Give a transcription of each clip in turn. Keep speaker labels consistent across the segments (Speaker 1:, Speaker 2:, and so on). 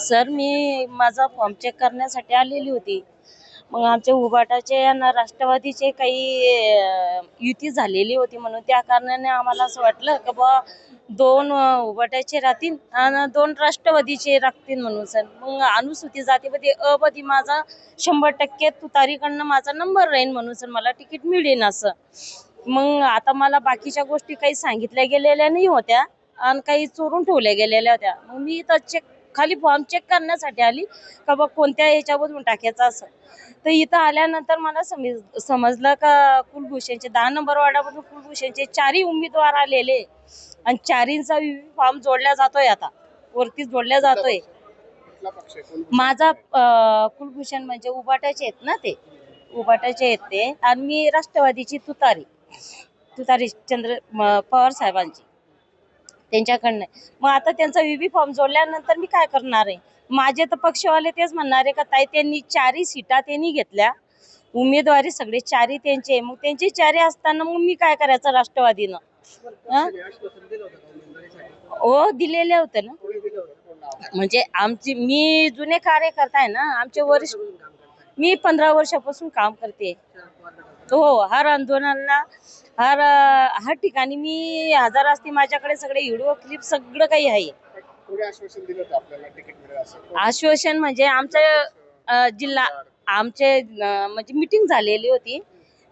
Speaker 1: Sir मी माझा form check करण्यासाठी आलेली होती. मग आमच्या उबाटाचे आणि राष्ट्रवादीचे काही युती झालेली होती म्हणून त्या कारणाने आम्हाला असं वाटलं की बा दोन अं, राहतील आणि दोन राष्ट्रवादीचे राहतील म्हणून सर. मग अनुसूचित जातीमध्ये अ माझा शंभर टक्के तुतारीकडनं माझा नंबर राहील म्हणून सर मला तिकीट मिळेल असं मग आता मला बाकीच्या गोष्टी काही सांगितल्या गेलेल्या नाही होत्या आणि काही चोरून ठेवल्या गेलेल्या होत्या. मग मी इथं चेक खाली फॉर्म चेक करण्यासाठी आली. का बघ कोणत्या याच्यामधून टाकायचं असं. तर इथं आल्यानंतर मला समज समजलं का कुलभूषणचे दहा नंबर वार्डामधून कुलभूषणचे चारही उमेदवार आलेले. आणि चारींचा फॉर्म जोडला जातोय आता. वरतीच जोडला जातोय. माझा कुलभूषण म्हणजे उबाटाचे आहेत ना ते. उबाटाचे आहेत ते. आणि मी राष्ट्रवादीची तुतारी. तुतारी चंद्र पवार साहेबांची. त्यांच्याकडनं. मग आता त्यांचा व्ही फॉर्म जोडल्यानंतर मी काय करणार आहे? माझे तर पक्षवाले तेच म्हणणार आहे का ताई त्यांनी चारही सीटा त्यांनी घेतल्या. उमेदवारी सगळे चारही त्यांचे मग त्यांचे चारी असताना मग मी काय करायचं राष्ट्रवादीनं? हो दिलेले होते ना. म्हणजे आमची मी जुने कार्यकर्ता आहे ना आमचे वरिष्ठ मी पंधरा वर्षापासून काम करते.
Speaker 2: गटाचं.
Speaker 1: हो हर आंदोलनाला हर हर ठिकाणी मी हजार असते माझ्याकडे सगळे व्हिडिओ क्लिप सगळं काही आहे.
Speaker 2: आश्वासन
Speaker 1: म्हणजे आमचं अं, जिल्हा आमचे म्हणजे मिटिंग झालेली होती.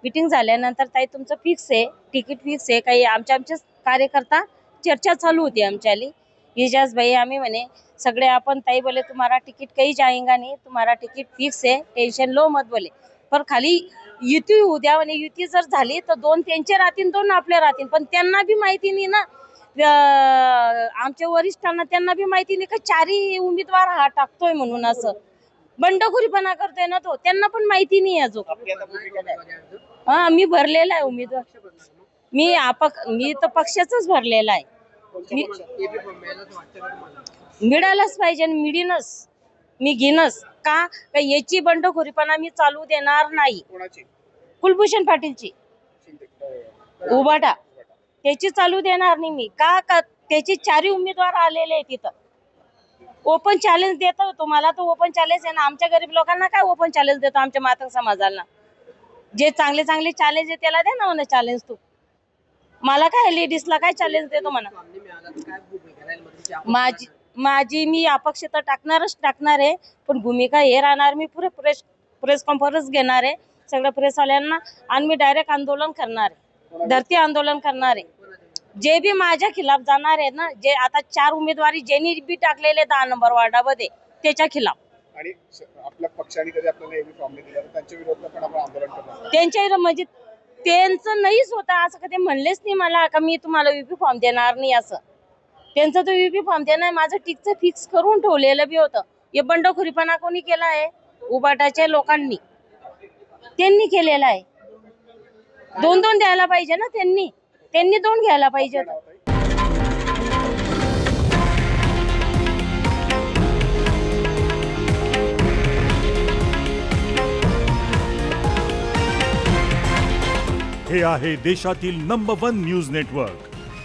Speaker 1: मिटिंग झाल्यानंतर ताई तुमचं फिक्स आहे तिकीट फिक्स आहे काही आमच्या आमचे कार्यकर्ता चर्चा चालू होती आमच्याली. इजाज भाई आम्ही म्हणे सगळे आपण ताई बोले तुम्हारा तिकीट काही जाएगा नहीं तुम्हारा तिकीट फिक्स आहे टेन्शन लो मत बोले पण खाली युती उद्या म्हणे युती जर झाली तर दोन त्यांचे राहतील दोन आपले राहतील पण त्यांना बी माहिती नाही ना. आमच्या वरिष्ठांना त्यांना बी माहिती नाही का चारही उमेदवार हा टाकतोय म्हणून असं. बंडखोरीपणा करतोय ना तो त्यांना पण माहिती नाही अजून. हा मी भरलेला आहे उमेदवार. मी आप मी तर पक्षाचाच भरलेला आहे. मी-? मिळालंच पाहिजे आणि मिळीनच. मी घेणच का? का याची बंडखोरीपणा मी चालू देणार नाही. कुलभूषण पाटीलची. उबाटा. त्याची चालू देणार नाही मी. का? का? त्याचे चारही उमेदवार आलेले आहेत तिथं ओपन चॅलेंज देतो तुम्हाला तर ओपन चॅलेंज आहे ना. आमच्या गरीब लोकांना काय ओपन चॅलेंज देतो आमच्या मातंग समाजाला? जे चांगले चांगले चॅलेंज आहे त्याला दे ना म्हणा चॅलेंज तू. मला काय लेडीजला काय चॅलेंज देतो म्हणा? माझी माझी मी अपक्ष तर टाकणारच टाकणार आहे पण भूमिका हे राहणार. मी पुरे प्रेस प्रेस कॉन्फरन्स घेणार आहे सगळ्या प्रेसवाल्यांना आणि मी डायरेक्ट आंदोलन करणार आहे. धरती आंदोलन करणार आहे. जे बी माझ्या खिलाफ जाणार आहे ना जे आता चार उमेदवारी ज्यांनी बी टाकलेले दहा नंबर वार्डामध्ये त्याच्या खिलाफ.
Speaker 2: आणि स- आपल्या पक्षाने कधी आपल्याला एबी फॉर्म नाही दिला तर त्यांच्या विरोधात पण आपण आंदोलन करणार
Speaker 1: त्यांच्या म्हणजे त्यांचं नाहीच होतं असं कधी म्हणलेच नाही मला का मी तुम्हाला युपी फॉर्म देणार नाही असं. त्यांचं तो युपी फॉर्म त्यांना माझं टिकचं फिक्स करून ठेवलेलं बी होतं. हे बंडखोरीपणा कोणी केला आहे? उबाटाच्या लोकांनी. त्यांनी केलेला आहे. दोन दोन द्यायला पाहिजे ना त्यांनी. त्यांनी दोन घ्यायला पाहिजे
Speaker 3: हे आहे देशातील नंबर वन न्यूज नेटवर्क